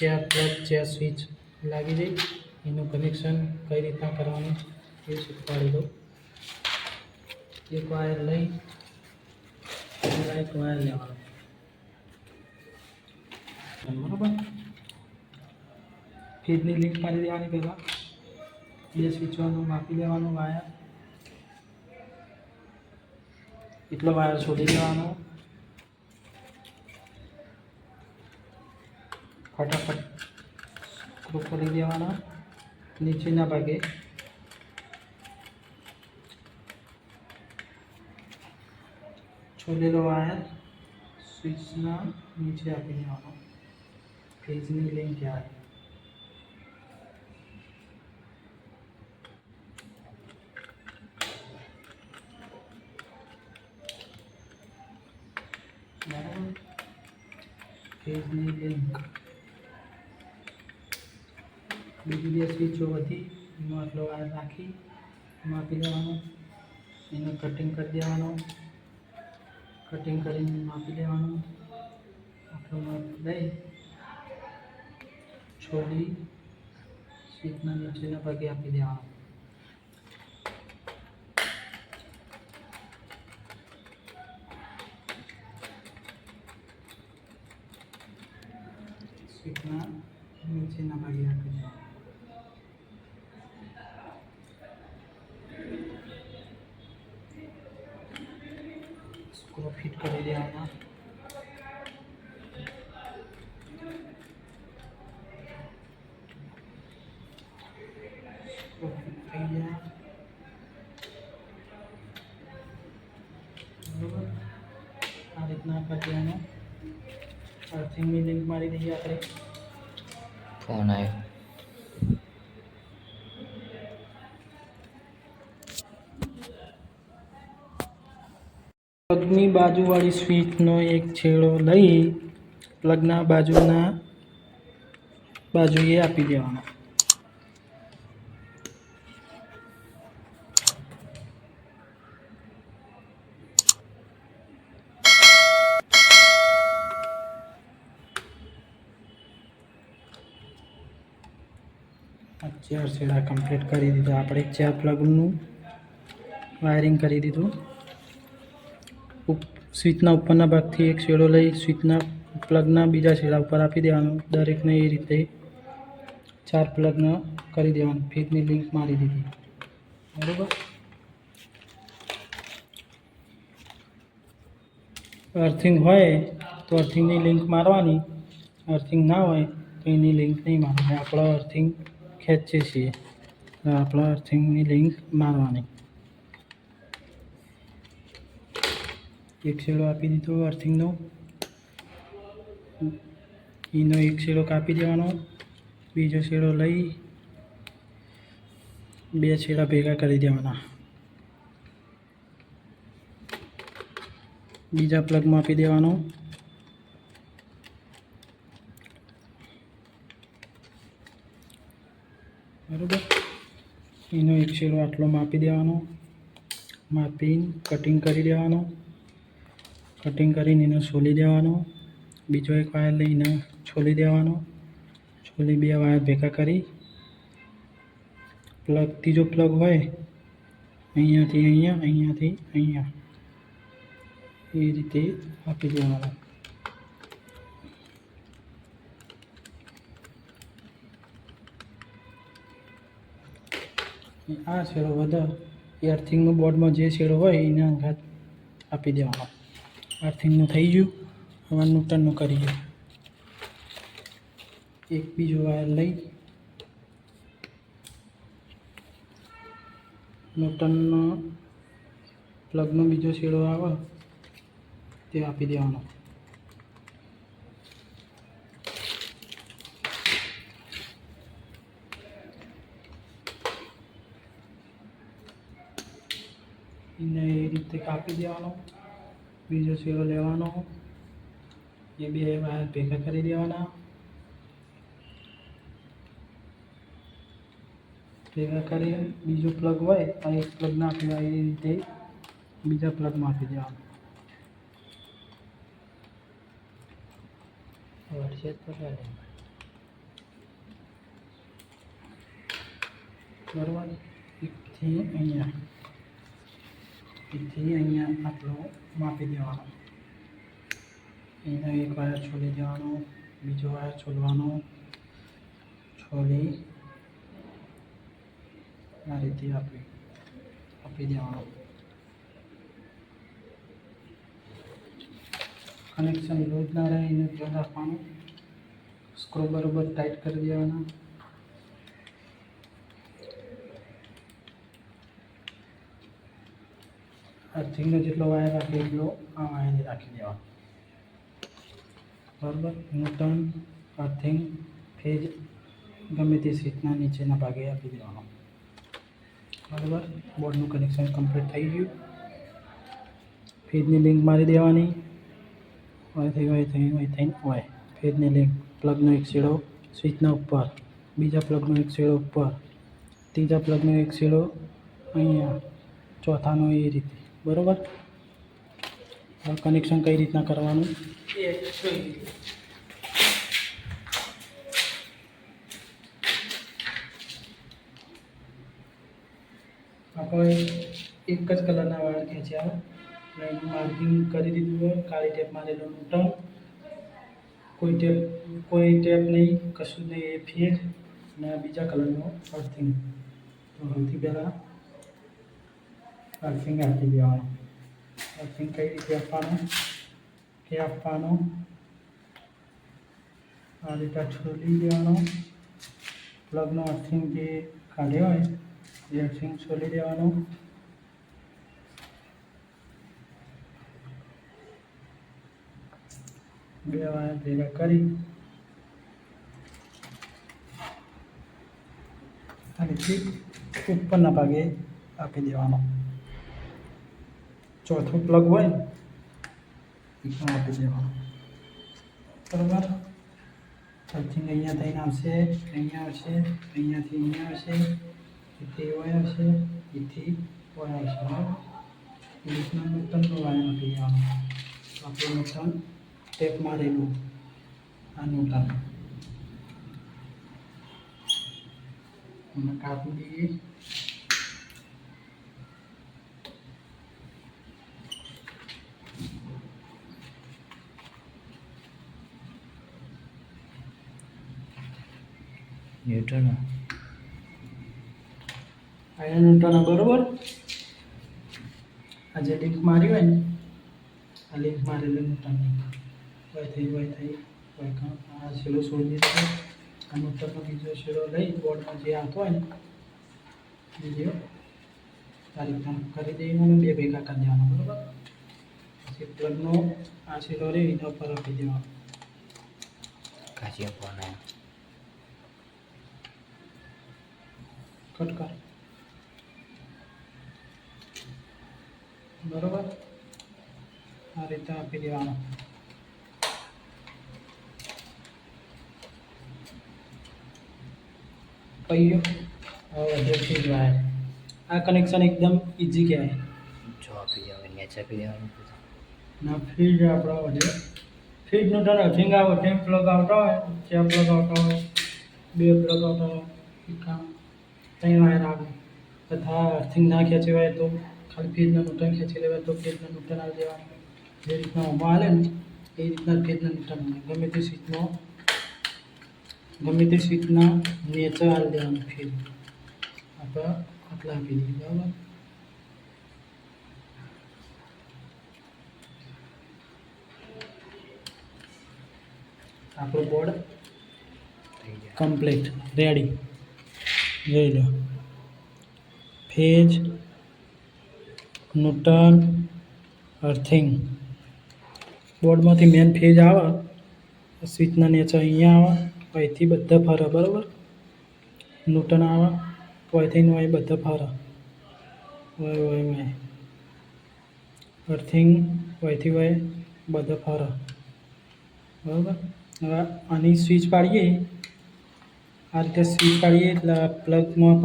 જ્યાં પ્લગ જ્યાં સ્વિચ લાગી જાય. એનું કનેક્શન કઈ રીતના કરવાનું એ શીખવાડી દઉં. એક વાયર લઈ એક વાયર લેવાનો. બરાબર? ફીડની લિંક મારી દેવાની પહેલાં. બે સ્વિચવાનું માપી લેવાનું વાયર. એટલો વાયર છોડી દેવાનો. સ્ક્રૂ કરી દેવાના નીચેના ભાગે છોડેલો વાયર સ્વિચના નીચે આપી દેવાનો ફેઝની લિંક યાદ બરાબર ફેઝની લિંક બીજી બે સ્વિચો વધી એમાં આટલો વાયર રાખી એમાં આપી દેવાનો એને કટિંગ કરી દેવાનો કટિંગ કરીને માપી લેવાનું આટલો માપ લઈ છોડી સ્વિચના નીચેના ભાગે આપી દેવાનો पूरा फिट कर दिया है ना और इतना कर दिया ना। अर्थिंग में लिंक मारी थी आखिरी फ़ोन आया પ્લગની બાજુવાળી સ્વિચનો એક છેડો લઈ પ્લગના બાજુના બાજુએ આપી દેવાનો. ચાર છેડા કમ્પ્લીટ કરી દીધા. આપણે ચાર પ્લગનું વાયરિંગ કરી દીધું. સ્વિચના ઉપરના ભાગથી એક છેડો લઈ સ્વિચના પ્લગના બીજા છેડા ઉપર આપી દેવાનું. દરેકને એ રીતે ચાર પ્લગને કરી દેવાનું. ફીટની લિંક મારી દીધી. બરાબર? અર્થિંગ હોય તો અર્થિંગની લિંક મારવાની. અર્થિંગ ના હોય તો એની લિંક નહીં મારવાની. આપણો અર્થિંગ ખેંચીએ છીએ. આપણા અર્થિંગની લિંક મારવાની. એક શેડો આપી દીધો, અર્થિંગનો. એનો એક શેડો કાપી દેવાનો, બીજો શેડો લઈ બે છેડા ભેગા કરી દેવાના. બીજા પ્લગમાં આપી દેવાનો. બરોબર? એનો એક શેડો આટલો માપી દેવાનો. માપીને કટિંગ કરી દેવાનો. કટિંગ કરીને એને છોલી દેવાનો. બીજો એક વાયર લઈને છોલી દેવાનો. છોલી બે વાયર ભેગા કરી. પ્લગ ત્રીજો પ્લગ હોય, અહીંયાથી અહીંયા અહીંયાથી અહીંયા. એ રીતે આપી દેવાનો. આ છેડો બધા એ અર્થિંગનું બોર્ડમાં જે છેડો હોય એના અંગાત આપી દેવાનો. અર્થિંગનું થઈ ગયું. હવે ન્યૂટનનું કરીએ. એક બીજો વાયર લઈ. ન્યૂટનનો પ્લગનો બીજો છેડો આવે, તે આપી દેવાનો. એને એ રીતે કાપી દેવાનો. બીજો શેરો લેવાનો એ બે બહાર ભેગા કરી દેવાના ભેગા કરી બીજો પ્લગ હોય આ એક પ્લગ નાખ્યો એ રીતે બીજા પ્લગમાં આપી દેવાનો બરોબર એકથી અહીંયા એકથી અહીંયા આટલો માપી દેવાનો. અહીંનો એક વાયર છોડી દેવાનો, બીજો વાયર છોડવાનો. છોડી આ રીતે આપી આપી દેવાનો. કનેક્શન લૂઝ ના રહે, એને ધ્યાન રાખવાનું. સ્ક્રૂ બરોબર ટાઈટ કરી દેવાના. અર્થિંગનો જેટલો વાયર રાખે એટલો આ વાયરને રાખી દેવાનો બરાબર ન્યૂટન અર્થિંગ ફેજ ગમે તે સ્વિચના નીચેના ભાગે આપી દેવાનો બરાબર બોર્ડનું કનેક્શન કમ્પ્લીટ થઈ ગયું ફેજની લિંક મારી દેવાની હોય થઈ હોય થઈ હોય થઈને હોય ફેજની લિંક પ્લગનો એક છેડો સ્વિચના ઉપર બીજા પ્લગનો એક છેડો ઉપર ત્રીજા પ્લગનો એક છેડો અહીંયા ચોથાનો એ રીતે બરાબર? કનેક્શન કઈ રીતના કરવાનું? આપણે એક જ કલરના વાળ ખેંચ્યા અને માર્કિંગ કરી દીધું હોય, કાળી ટેપ મારેલું નૂટન કોઈ ટેપ કોઈ ટેપ નહીં, કશું નહીં, એ ફેર અને બીજા કલરનો અર્થિંગ તો સૌથી પહેલાં અર્થિંગ આપી દેવાનું. અર્થિંગ કઈ રીતે આપવાનું? કે આપવાનું? આ રીતે છોલી દેવાનો. પ્લગનો અર્થિંગ જે કાઢ્યો હોય, એ અર્થિંગ છોલી દેવાનું. બે વાયર ભેગા કરી. અને ઉપરના ભાગે આપી દેવાનો. ચોથું પ્લગ હોય ને એ પણ આપી દેવાનો બરાબર અર્થિંગ અહીંયા થઈને આવશે અહીંયા આવશે અહીંયાથી અહીંયા આવશે એથી ઓય આવશે એથી ઓય આવશે બરાબર એ રીતના નૂતનનો વાયર આપી દેવાનો આપણું નૂતન ટેપ મારેલું આ નૂતન અને કાપી દઈએ ન્યૂટન. આયન ન્યૂટન બરોબર? આ જે લિંક મારી હોય ને આ લિંક મારેલી નૂટનની વય થઈ વય થઈ વય આ શેડો છોડી દીધો આ ન્યૂટનનો બીજો શેડો લઈ બોર્ડમાં જે આવતો હોય ને બીજો તારીખ કરી દઈને બે ભેગા કરી દેવાના બરોબર? પછી પ્લગનો આ શેડો રહી એના ઉપર આપી દેવાનો. કાચી ફોન કટ કર બરોબર આ રીતે આપી દેવાનો પૈયો હવે વધેથી જ વાયર આ કનેક્શન એકદમ ઇઝી કહેવાય જો આપી દેવાનું નીચે આપી દેવાનું ના ફ્રીજ આપણો વધે ફ્રીજનું તો નથિંગ આવે ટેમ પ્લગ આવતા હોય ચાર પ્લગ આવતા હોય બે પ્લગ આવતા હોય એક કામ ત્રણ વાયર આવે તથા અર્થિંગ ના ખેંચી હોય તો ખાલી ફ્રીજનું નૂટન ખેંચી લેવાય તો ફ્રીજનું નૂટન આવી દેવાનું જે રીતના ઊભા હાલે ને એ રીતના ફ્રીજનું નૂટન આવે ગમે તે સ્વિચમાં ગમે તે સ્વિચના નેચર હાલ દેવાનું ફ્રીજ આપણે આટલા આપી દઈએ બરાબર આપણો બોર્ડ થઈ જાય કમ્પ્લીટ રેડી જોઈ લો. Phase neutral earthing. બોર્ડમાંથી main phase આવે, સ્વિચના નેચર અહીંયા આવે, અહીંથી બધા ફરે, બરાબર? ન્યૂટન આવે અહીંથી અહીં બધા ફરે. વય વય મેં અર્થિંગ વયથી વય બધા ફરે. બરાબર? હવે આની સ્વિચ પાડીએ. આ રીતે સ્વિચ પાડીએ એટલે પ્લગમાં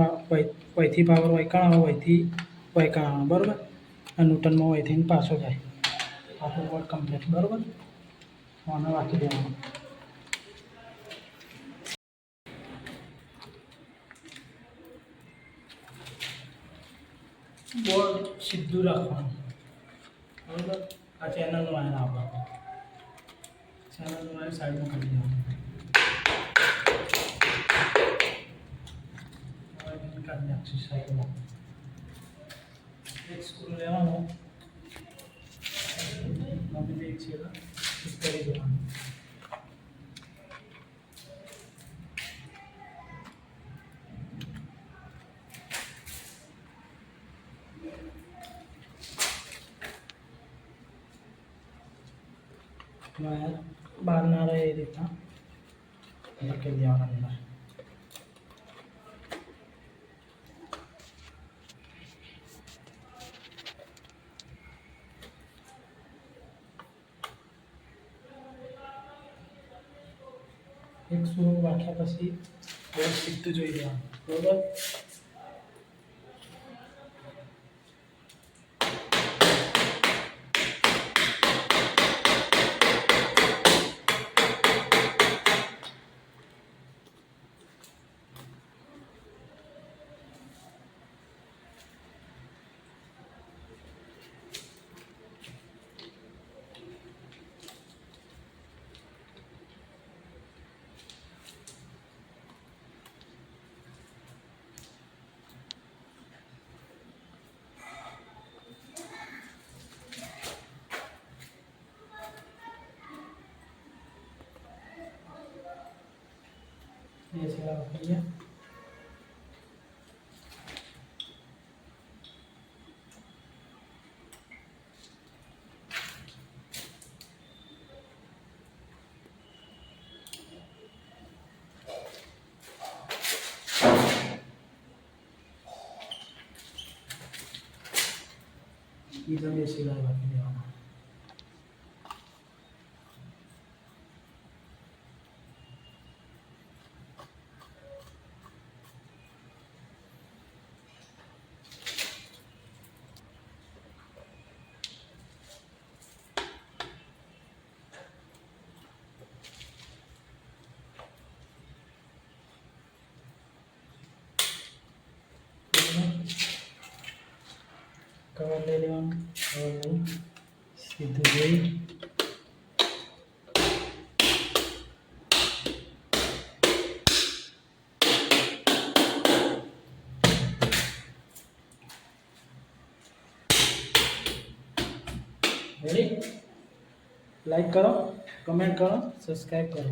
વયથી પાવર વૈકાણ આવે વયથી વૈકાણ આવે બરાબર આ ન્યૂટનમાં વયથી પાછો જાય આપણું બોર્ડ કમ્પ્લીટ બરાબર આને વાંચી દેવાનું બોર્ડ સીધું રાખવાનું બરાબર આ ચેનલનો વાયર આપવાનો ચેનલનો વાયર સાઈડમાં કરી દેવાનો ఏమో మమ్మీ ఇచ్చేదా ఇస్తారు बारह बारह रहे देता के लिए आ रहा है એક સ્ક્રૂ રાખ્યા પછી બહુ સીધું જોઈ દેવાનું બરોબર? Y eché la vajilla. Y también eché la. Cover લઈ લેવાનું કવર લઈ સીધું જોઈ રેડી લાઈક કરો કમેન્ટ કરો સબસ્ક્રાઈબ કરો